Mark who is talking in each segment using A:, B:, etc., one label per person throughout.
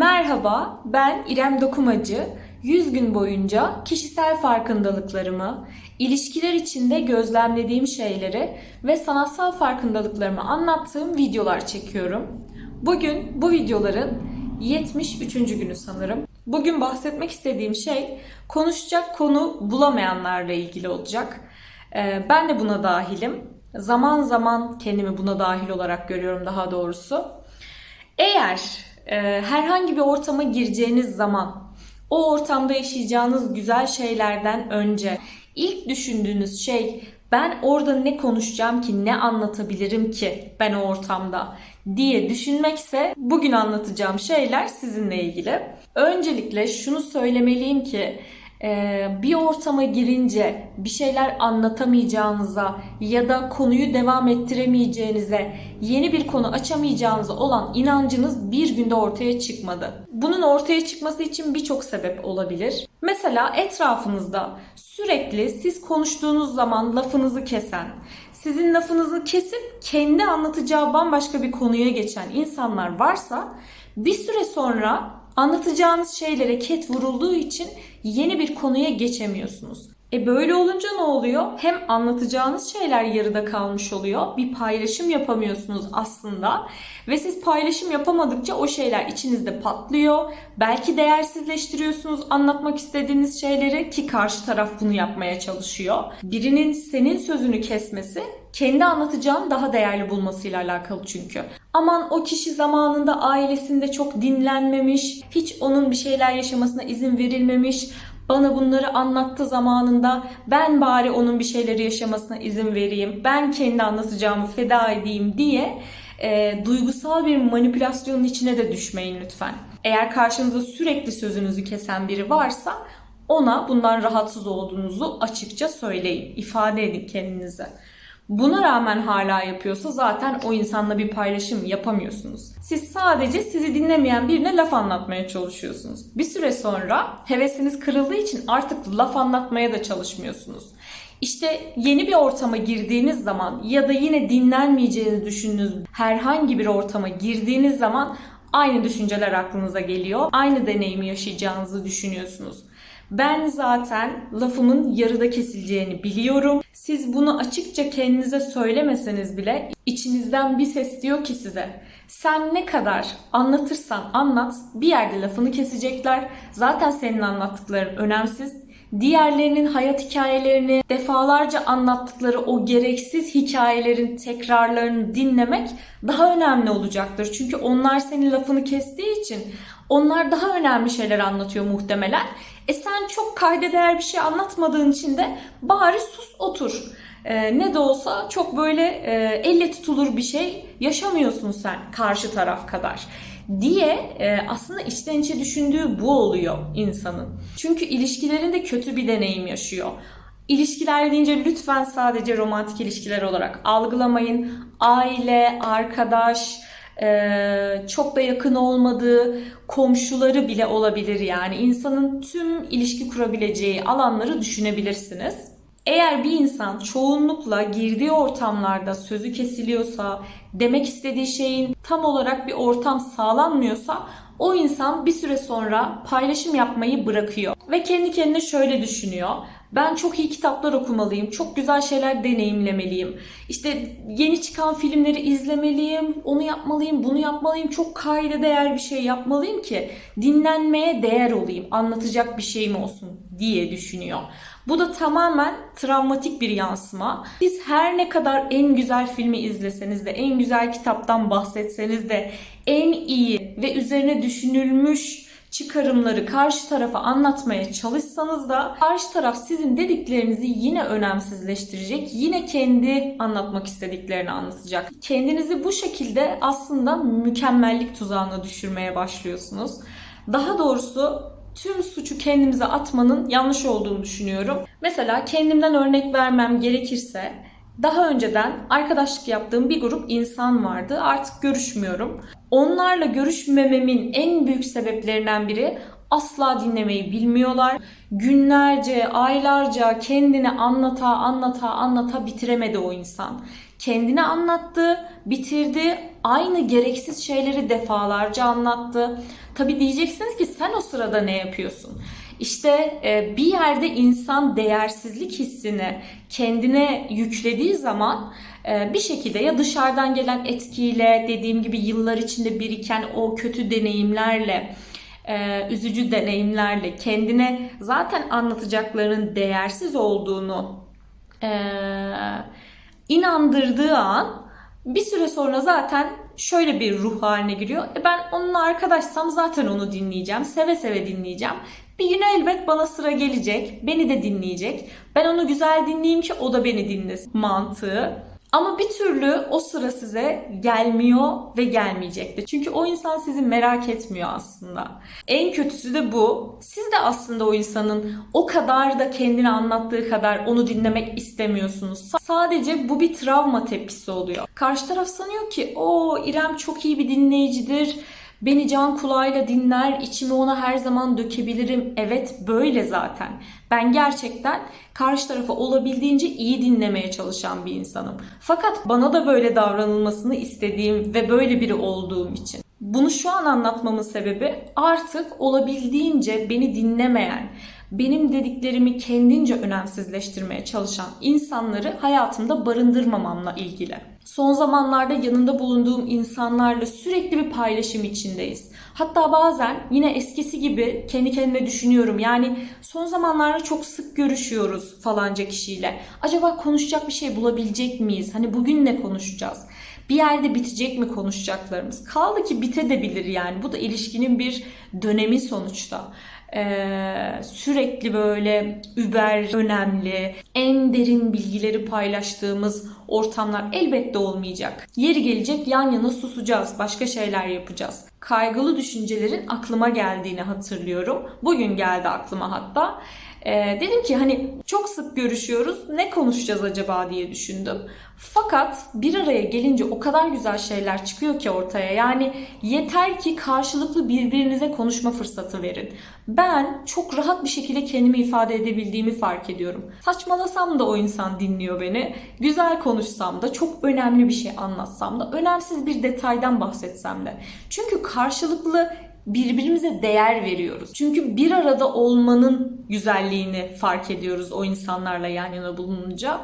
A: Merhaba, ben İrem Dokumacı. 100 gün boyunca kişisel farkındalıklarımı, ilişkiler içinde gözlemlediğim şeyleri ve sanatsal farkındalıklarımı anlattığım videolar çekiyorum. Bugün bu videoların 73. günü sanırım. Bugün bahsetmek istediğim şey konuşacak konu bulamayanlarla ilgili olacak. Ee, Ben de buna dahilim. Zaman zaman kendimi buna dahil olarak görüyorum daha doğrusu. Eğer herhangi bir ortama gireceğiniz zaman o ortamda yaşayacağınız güzel şeylerden önce ilk düşündüğünüz şey ben orada ne konuşacağım ki, ne anlatabilirim ki ben o ortamda diye düşünmekse bugün anlatacağım şeyler sizinle ilgili. Öncelikle şunu söylemeliyim ki bir ortama girince bir şeyler anlatamayacağınıza ya da konuyu devam ettiremeyeceğinize, yeni bir konu açamayacağınıza olan inancınız bir günde ortaya çıkmadı. Bunun ortaya çıkması için birçok sebep olabilir. Mesela etrafınızda sürekli siz konuştuğunuz zaman lafınızı kesen, sizin lafınızı kesip kendi anlatacağı bambaşka bir konuya geçen insanlar varsa bir süre sonra anlatacağınız şeylere ket vurulduğu için yeni bir konuya geçemiyorsunuz. E böyle olunca ne oluyor? Hem anlatacağınız şeyler yarıda kalmış oluyor. Bir paylaşım yapamıyorsunuz aslında. Ve siz paylaşım yapamadıkça o şeyler içinizde patlıyor. Belki değersizleştiriyorsunuz anlatmak istediğiniz şeyleri ki karşı taraf bunu yapmaya çalışıyor. Birinin senin sözünü kesmesi kendi anlatacağını daha değerli bulmasıyla alakalı çünkü. Aman o kişi zamanında ailesinde çok dinlenmemiş, hiç onun bir şeyler yaşamasına izin verilmemiş, bana bunları anlattı zamanında ben bari onun bir şeyleri yaşamasına izin vereyim, ben kendi anlatacağımı feda edeyim diye e, duygusal bir manipülasyonun içine de düşmeyin lütfen. Eğer karşınızda sürekli sözünüzü kesen biri varsa ona bundan rahatsız olduğunuzu açıkça söyleyin, ifade edin kendinize. Buna rağmen hala yapıyorsa zaten o insanla bir paylaşım yapamıyorsunuz. Siz sadece sizi dinlemeyen birine laf anlatmaya çalışıyorsunuz. Bir süre sonra hevesiniz kırıldığı için artık laf anlatmaya da çalışmıyorsunuz. İşte yeni bir ortama girdiğiniz zaman ya da yine dinlenmeyeceğinizi düşündüğünüz herhangi bir ortama girdiğiniz zaman aynı düşünceler aklınıza geliyor. Aynı deneyimi yaşayacağınızı düşünüyorsunuz. Ben zaten lafımın yarıda kesileceğini biliyorum. Siz bunu açıkça kendinize söylemeseniz bile içinizden bir ses diyor ki size sen ne kadar anlatırsan anlat bir yerde lafını kesecekler. Zaten senin anlattıkların önemsiz. Diğerlerinin hayat hikayelerini defalarca anlattıkları o gereksiz hikayelerin tekrarlarını dinlemek daha önemli olacaktır. Çünkü onlar senin lafını kestiği için onlar daha önemli şeyler anlatıyor muhtemelen. E sen çok kayda değer bir şey anlatmadığın için de bari sus otur. Ee, ne de olsa çok böyle e, elle tutulur bir şey yaşamıyorsun sen karşı taraf kadar diye e, aslında içten içe düşündüğü bu oluyor insanın. Çünkü ilişkilerinde kötü bir deneyim yaşıyor. İlişkiler deyince lütfen sadece romantik ilişkiler olarak algılamayın. Aile, arkadaş, e, çok da yakın olmadığı komşuları bile olabilir yani. insanın tüm ilişki kurabileceği alanları düşünebilirsiniz. Eğer bir insan çoğunlukla girdiği ortamlarda sözü kesiliyorsa, demek istediği şeyin tam olarak bir ortam sağlanmıyorsa o insan bir süre sonra paylaşım yapmayı bırakıyor ve kendi kendine şöyle düşünüyor. Ben çok iyi kitaplar okumalıyım, çok güzel şeyler deneyimlemeliyim. İşte yeni çıkan filmleri izlemeliyim, onu yapmalıyım, bunu yapmalıyım. Çok kayda değer bir şey yapmalıyım ki dinlenmeye değer olayım, anlatacak bir şeyim olsun diye düşünüyor. Bu da tamamen travmatik bir yansıma. Siz her ne kadar en güzel filmi izleseniz de, en güzel kitaptan bahsetseniz de, en iyi ve üzerine düşünülmüş çıkarımları karşı tarafa anlatmaya çalışsanız da karşı taraf sizin dediklerinizi yine önemsizleştirecek. Yine kendi anlatmak istediklerini anlatacak. Kendinizi bu şekilde aslında mükemmellik tuzağına düşürmeye başlıyorsunuz. Daha doğrusu tüm suçu kendimize atmanın yanlış olduğunu düşünüyorum. Mesela kendimden örnek vermem gerekirse daha önceden arkadaşlık yaptığım bir grup insan vardı. Artık görüşmüyorum. Onlarla görüşmememin en büyük sebeplerinden biri asla dinlemeyi bilmiyorlar. Günlerce, aylarca kendini anlata anlata anlata bitiremedi o insan. Kendini anlattı, bitirdi, aynı gereksiz şeyleri defalarca anlattı. Tabii diyeceksiniz ki sen o sırada ne yapıyorsun? İşte e, bir yerde insan değersizlik hissini kendine yüklediği zaman e, bir şekilde ya dışarıdan gelen etkiyle dediğim gibi yıllar içinde biriken o kötü deneyimlerle e, üzücü deneyimlerle kendine zaten anlatacaklarının değersiz olduğunu inandırdığı an bir süre sonra zaten şöyle bir ruh haline giriyor. E ben onunla arkadaşsam zaten onu dinleyeceğim. Seve seve dinleyeceğim. Bir gün elbet bana sıra gelecek. Beni de dinleyecek. Ben onu güzel dinleyeyim ki o da beni dinlesin mantığı. Ama bir türlü o sıra size gelmiyor ve gelmeyecekti. Çünkü o insan sizi merak etmiyor aslında. En kötüsü de bu. Siz de aslında o insanın o kadar da kendini anlattığı kadar onu dinlemek istemiyorsunuz. Sadece bu bir travma tepkisi oluyor. Karşı taraf sanıyor ki o İrem çok iyi bir dinleyicidir. Beni can kulağıyla dinler, içimi ona her zaman dökebilirim. Evet böyle zaten. Ben gerçekten karşı tarafı olabildiğince iyi dinlemeye çalışan bir insanım. Fakat bana da böyle davranılmasını istediğim ve böyle biri olduğum için. Bunu şu an anlatmamın sebebi artık olabildiğince beni dinlemeyen, benim dediklerimi kendince önemsizleştirmeye çalışan insanları hayatımda barındırmamamla ilgili. Son zamanlarda yanında bulunduğum insanlarla sürekli bir paylaşım içindeyiz. Hatta bazen yine eskisi gibi kendi kendime düşünüyorum. Yani son zamanlarda çok sık görüşüyoruz falanca kişiyle. Acaba konuşacak bir şey bulabilecek miyiz? Hani bugün ne konuşacağız? Bir yerde bitecek mi konuşacaklarımız? Kaldı ki bitebilir yani. Bu da ilişkinin bir dönemi sonuçta. Ee, sürekli böyle über önemli, en derin bilgileri paylaştığımız ortamlar elbette olmayacak. Yeri gelecek yan yana susacağız, başka şeyler yapacağız. Kaygılı düşüncelerin aklıma geldiğini hatırlıyorum. Bugün geldi aklıma hatta. Ee, dedim ki hani çok sık görüşüyoruz ne konuşacağız acaba diye düşündüm. Fakat bir araya gelince o kadar güzel şeyler çıkıyor ki ortaya. Yani yeter ki karşılıklı birbirinize konuşma fırsatı verin. Ben çok rahat bir şekilde kendimi ifade edebildiğimi fark ediyorum. Saçmalasam da o insan dinliyor beni. Güzel konuşsam da, çok önemli bir şey anlatsam da, önemsiz bir detaydan bahsetsem de. Çünkü karşılıklı birbirimize değer veriyoruz. Çünkü bir arada olmanın güzelliğini fark ediyoruz o insanlarla yan yana bulununca.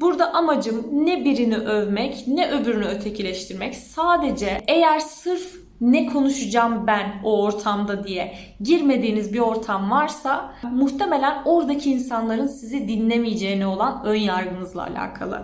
A: Burada amacım ne birini övmek ne öbürünü ötekileştirmek. Sadece eğer sırf ne konuşacağım ben o ortamda diye girmediğiniz bir ortam varsa muhtemelen oradaki insanların sizi dinlemeyeceğine olan ön yargınızla alakalı.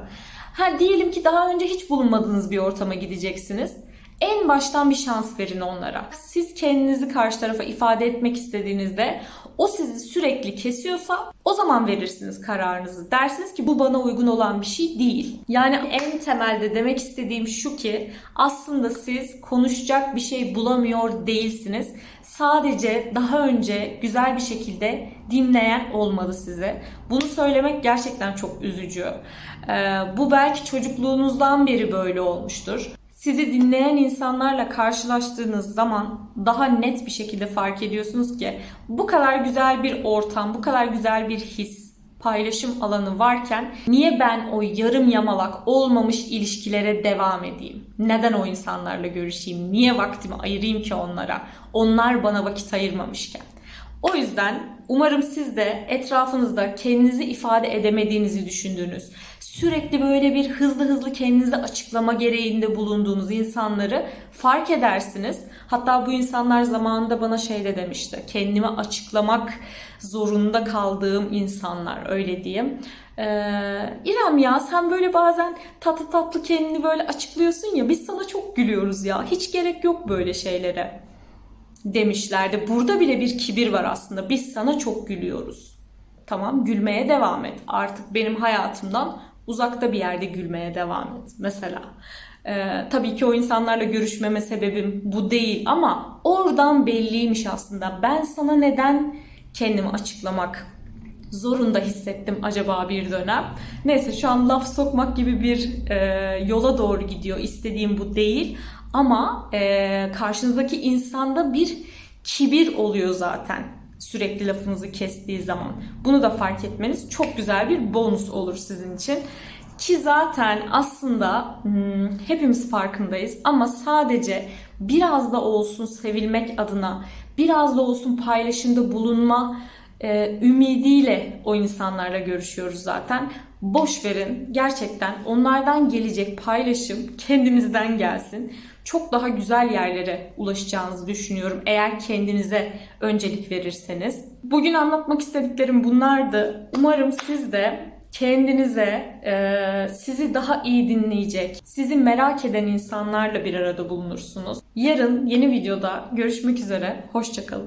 A: Ha diyelim ki daha önce hiç bulunmadığınız bir ortama gideceksiniz. En baştan bir şans verin onlara. Siz kendinizi karşı tarafa ifade etmek istediğinizde o sizi sürekli kesiyorsa o zaman verirsiniz kararınızı. Dersiniz ki bu bana uygun olan bir şey değil. Yani en temelde demek istediğim şu ki aslında siz konuşacak bir şey bulamıyor değilsiniz. Sadece daha önce güzel bir şekilde dinleyen olmalı size. Bunu söylemek gerçekten çok üzücü. Ee, bu belki çocukluğunuzdan beri böyle olmuştur. Sizi dinleyen insanlarla karşılaştığınız zaman daha net bir şekilde fark ediyorsunuz ki bu kadar güzel bir ortam, bu kadar güzel bir his, paylaşım alanı varken niye ben o yarım yamalak olmamış ilişkilere devam edeyim? Neden o insanlarla görüşeyim? Niye vaktimi ayırayım ki onlara? Onlar bana vakit ayırmamışken. O yüzden umarım siz de etrafınızda kendinizi ifade edemediğinizi düşündüğünüz, sürekli böyle bir hızlı hızlı kendinizi açıklama gereğinde bulunduğunuz insanları fark edersiniz. Hatta bu insanlar zamanında bana şey de demişti. Kendimi açıklamak zorunda kaldığım insanlar öyle diyeyim. Ee, İrem ya sen böyle bazen tatlı tatlı kendini böyle açıklıyorsun ya biz sana çok gülüyoruz ya. Hiç gerek yok böyle şeylere demişlerdi. Burada bile bir kibir var aslında. Biz sana çok gülüyoruz. Tamam gülmeye devam et. Artık benim hayatımdan uzakta bir yerde gülmeye devam et. Mesela ee, tabii ki o insanlarla görüşmeme sebebim bu değil ama oradan belliymiş aslında. Ben sana neden kendimi açıklamak zorunda hissettim acaba bir dönem. Neyse şu an laf sokmak gibi bir e, yola doğru gidiyor. İstediğim bu değil. Ama e, karşınızdaki insanda bir kibir oluyor zaten sürekli lafınızı kestiği zaman. Bunu da fark etmeniz çok güzel bir bonus olur sizin için. Ki zaten aslında hmm, hepimiz farkındayız ama sadece biraz da olsun sevilmek adına, biraz da olsun paylaşımda bulunma e, ümidiyle o insanlarla görüşüyoruz zaten. Boş verin. Gerçekten onlardan gelecek paylaşım kendinizden gelsin. Çok daha güzel yerlere ulaşacağınızı düşünüyorum eğer kendinize öncelik verirseniz. Bugün anlatmak istediklerim bunlardı. Umarım siz de kendinize, e, sizi daha iyi dinleyecek, sizi merak eden insanlarla bir arada bulunursunuz. Yarın yeni videoda görüşmek üzere. Hoşçakalın.